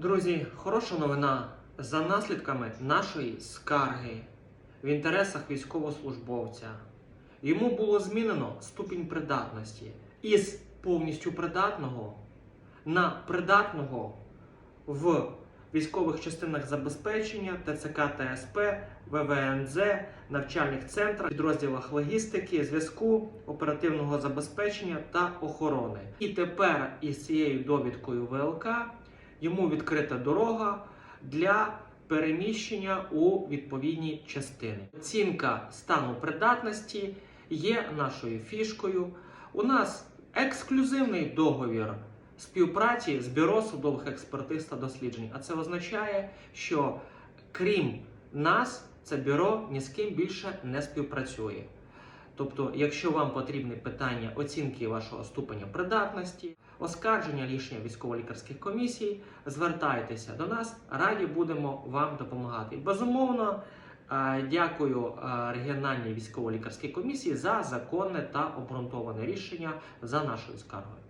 Друзі, хороша новина. За наслідками нашої скарги в інтересах військовослужбовця йому було змінено ступінь придатності із повністю придатного на придатного в військових частинах забезпечення ТЦК ТСП, ВВНЗ, навчальних центрах, підрозділах логістики, зв'язку, оперативного забезпечення та охорони. І тепер із цією довідкою ВЛК йому відкрита дорога для переміщення у відповідні частини. Оцінка стану придатності є нашою фішкою. У нас ексклюзивний договір співпраці з бюро судових експертиз та досліджень. А це означає, що крім нас, це бюро ні з ким більше не співпрацює. Тобто, якщо вам потрібне питання оцінки вашого ступеня придатності, оскарження рішення військово-лікарських комісій, звертайтеся до нас, раді будемо вам допомагати. Безумовно, е, дякую е, регіональній військово-лікарській комісії за законне та обґрунтоване рішення за нашою скаргою.